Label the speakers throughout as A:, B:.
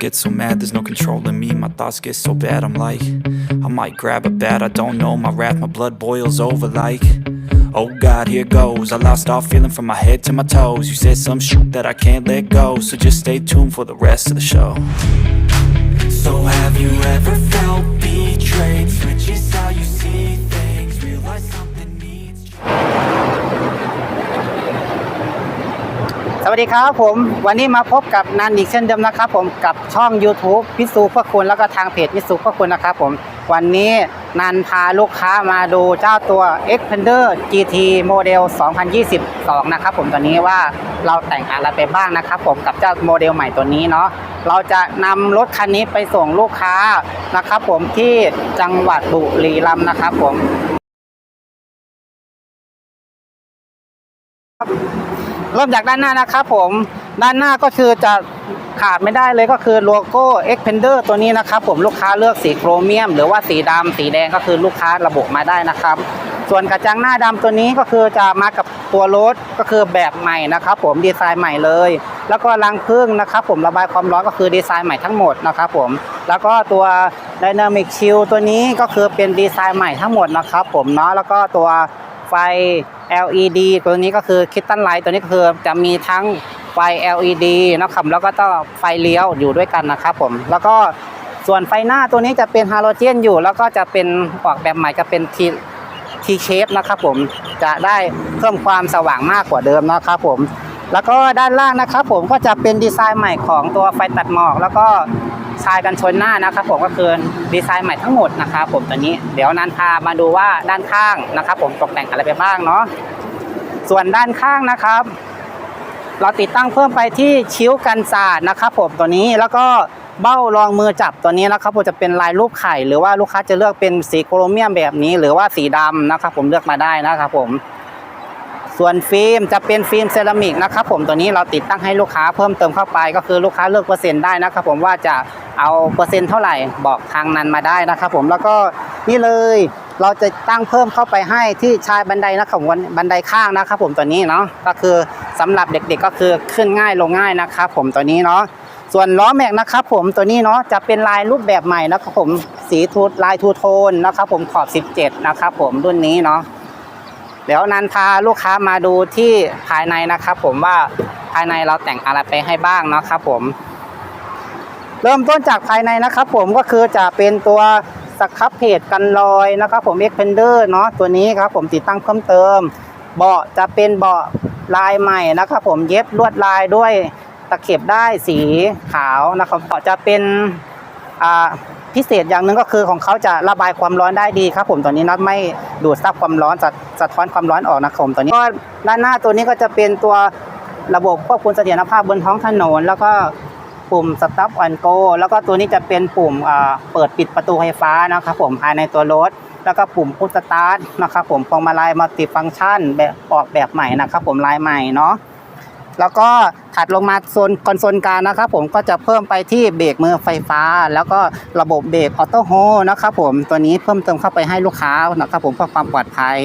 A: get so mad, there's no controlling me. My thoughts get so bad, I'm like, I might grab a bat, I don't know. My wrath, my blood boils over like. Oh God, here goes. I lost all feeling from my head to my toes. You said some shit that I can't let go, so just stay tuned for the rest of the show. So have you ever felt
B: ดีครับผม วันนี้มาพบกับนันอีกเช่นเดิมนะครับ ผมกับช่อง YouTube พิสูพวกคุณแล้วก็ทางเพจพิสูพวกคุณนะครับผม วันนี้นันพาลูกค้ามาดูเจ้าตัว Xpander GT โมเดล 2022 นะครับผมตัวนี้ว่าเราแต่งอะไรไปบ้างนะครับผมกับเจ้าโมเดลใหม่ตัวนี้เนาะเราจะนำรถคันนี้ไปส่งลูกค้านะครับผมที่จังหวัดบุรีรัมย์นะครับผม เริ่มจากด้านหน้านะครับผมด้านหน้าก็คือจะขาดไม่ได้เลยก็คือโลโก้ Xpander ตัวนี้นะครับผมลูกค้าเลือกสีโครเมียม หรือว่าสีดำสีแดงก็คือลูกค้าระบุมาได้นะครับ ส่วนกระจังหน้าดำตัวนี้ก็คือจะมากับตัวรถก็คือแบบใหม่นะครับผมดีไซน์ใหม่เลย แล้วก็รังพึ่งนะครับผมระบายความร้อนก็คือดีไซน์ใหม่ทั้งหมดนะครับผมแล้วก็ตัว Dynamic Shield ตัวนี้ก็คือเป็นดีไซน์ใหม่ทั้งหมดนะครับผมเนาะแล้วก็ตัว ไฟ LED ตัวนี้ก็คือคิตตันไลท์ตัวนี้ก็คือจะมีทั้งไฟ LED นะครับแล้วก็ต้องไฟเลี้ยวอยู่ด้วยกันนะครับผมแล้วก็ส่วนไฟหน้าตัวนี้จะเป็นฮาโลเจนอยู่ แล้วก็จะเป็นออกแบบใหม่จะเป็นทีทีเชฟนะครับผมจะได้เพิ่มความสว่างมากกว่าเดิมนะครับผมแล้วก็ด้านล่างนะครับผมก็จะเป็นดีไซน์ใหม่ของตัวไฟตัดหมอก แล้วก็ ชายกันชนหน้านะครับผมก็คือดีไซน์ใหม่ทั้งหมดนะครับผมตัวนี้เดี๋ยวนันพามาดูว่าด้านข้างนะครับ ผมตกแต่งอะไรไปบ้างเนาะส่วนด้านข้างนะครับ เราติดตั้งเพิ่มไปที่ชิ้วกันศาสตร์นะครับผมตัวนี้แล้วก็เบ้ารองมือจับตัวนี้นะครับผมจะเป็นลายรูปไข่ หรือว่าลูกค้าจะเลือกเป็นสีโครเมียมแบบนี้ หรือว่าสีดำนะครับผมเลือกมาได้นะครับผม ส่วนฟิล์มจะเป็นฟิล์มเซรามิกนะครับผมตัวนี้เราติดตั้งให้ลูกค้าเพิ่มเติมเข้าไป ก็คือลูกค้าเลือกเปอร์เซ็นต์ได้นะครับผมว่าจะเอาเปอร์เซ็นต์เท่าไหร่บอกทางนั้นมาได้นะครับผมแล้วก็นี่เลยเราจะตั้งเพิ่มเข้าไปให้ที่ชายบันไดนะครับวันบันไดข้างนะครับผมตัวนี้เนาะก็คือสำหรับเด็กๆก็คือขึ้นง่ายลงง่ายนะครับผมตัวนี้เนาะส่วนล้อแม็กนะครับผมตัวนี้เนาะจะเป็นลายรูปแบบใหม่นะครับผมสีทูลายทูโทนนะครับผมขอบ 17 นะครับผมรุ่นนี้เนาะ เดี๋ยวนันพาลูกค้ามาดูที่ภายในนะครับ ผมว่าภายในเราแต่งอะไรไปให้บ้างนะครับผม เริ่มต้นจากภายในนะครับ ผมก็คือจะเป็นตัวสครับเพจกันรอยนะครับผม Xpander เนาะตัวนี้ครับผมติดตั้งเพิ่มเติม เบาะจะเป็นเบาะลายใหม่นะครับผมเย็บลวดลายด้วยตะเข็บได้สีขาวนะครับเบาะจะเป็นอ่า พิเศษอย่างหนึ่งก็คือของเขาจะระบายความร้อนได้ดีครับ ผมตัวนี้น็อตไม่ดูดซับความร้อนจะสะท้อนความร้อนออกนะครับผมตัวนี้ก็ด้านหน้าตัวนี้ก็จะเป็นตัวระบบควบคุมเสถียรภาพบนท้องถนน แล้วก็ปุ่ม stop and go แล้วก็ตัวนี้จะเป็นปุ่มเปิดปิดประตูไฟฟ้านะครับผมภายในตัวรถ แล้วก็ปุ่มพุชสตาร์ทนะครับผมพวงมาลัยมัลติฟังก์ชันแบบออกแบบใหม่นะครับผมลายใหม่เนาะ แล้วก็ถัดลงมาโซนคอนโซลกลางนะครับ ผมก็จะเพิ่มไปที่เบรกมือไฟฟ้า แล้วก็ระบบเบรกออโต้โฮนะครับผมตัวนี้เพิ่มเติมเข้าไปให้ลูกค้านะครับผมเพื่อความปลอดภัย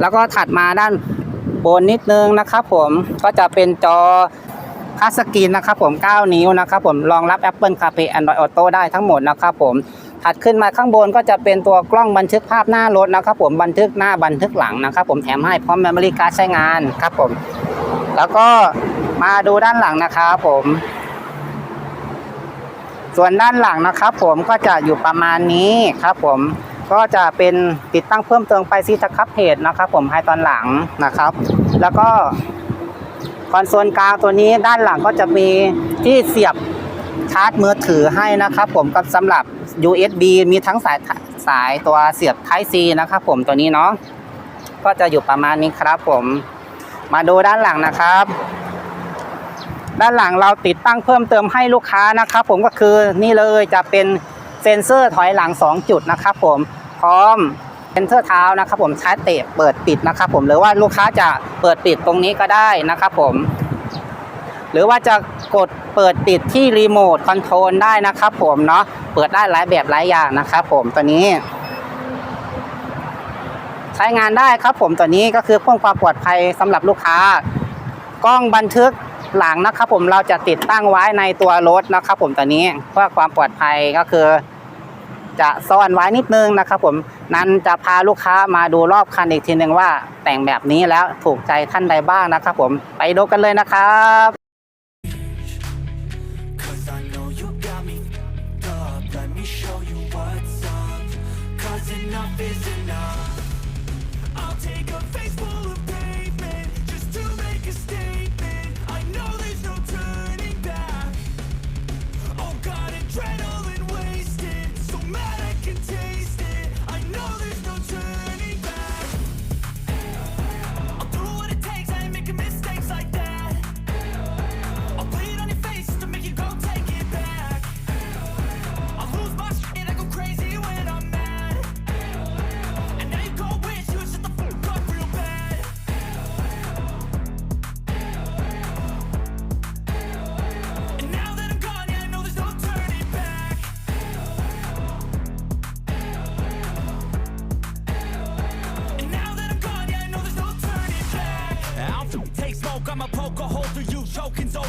B: แล้วก็ถัดมาด้านบนนิดนึงนะครับผมก็จะเป็นจอคัสสกรีนนะครับผม 9 นิ้วนะครับผมรองรับ Apple CarPlay Android Auto ได้ทั้งหมดนะครับผมถัดขึ้นมาข้างบนก็จะเป็นตัวกล้องบันทึกภาพหน้ารถนะครับผมบันทึกหน้าบันทึกหลังนะครับผมแถมให้พร้อม Memory Card ใช้งานครับผม แล้วก็มาดูด้านหลังนะครับผม ส่วนด้านหลังนะครับ ผมก็จะอยู่ประมาณนี้ครับผมก็จะเป็นติดตั้งเพิ่มเติมไปซีสครับเพจนะครับ ผมให้ตอนหลังนะครับ แล้วก็คอนโซลกลางตัวนี้ด้านหลังก็จะมีที่เสียบชาร์จมือถือให้นะครับ ผมกับสำหรับ USB มีทั้งสายสายตัวเสียบ Type C นะครับ ผมตัวนี้เนาะก็จะอยู่ประมาณนี้ครับผม มาดูด้านหลังนะครับ ด้านหลังเราติดตั้งเพิ่มเติมให้ลูกค้านะครับ ผมก็คือนี่เลยจะเป็นเซ็นเซอร์ถอยหลัง 2 จุดนะครับ ผมพร้อมเซ็นเซอร์เท้านะครับผมใช้เตะเปิดปิดนะครับ ผมหรือว่าลูกค้าจะเปิดปิดตรงนี้ก็ได้นะครับ ผม หรือว่าจะกดเปิดปิดที่รีโมทคอนโทรลได้นะครับ ผมเนาะเปิดได้หลายแบบหลายอย่างนะครับ ผมตัวนี้ ใช้งานได้ครับ ผมตัวนี้ก็คือเพิ่มความปลอดภัยสำหรับลูกค้ากล้องบันทึกหลังนะครับผมเราจะติดตั้งไว้ในตัวรถนะครับผมตัวนี้เพื่อความปลอดภัยก็คือ จะซ่อนไว้นิดนึงนะครับผมนั้นจะพาลูกค้ามาดูรอบคันอีกทีหนึ่งว่า แต่งแบบนี้แล้วถูกใจท่านใดบ้างนะครับผมไปดูกันเลยนะครับ
A: can.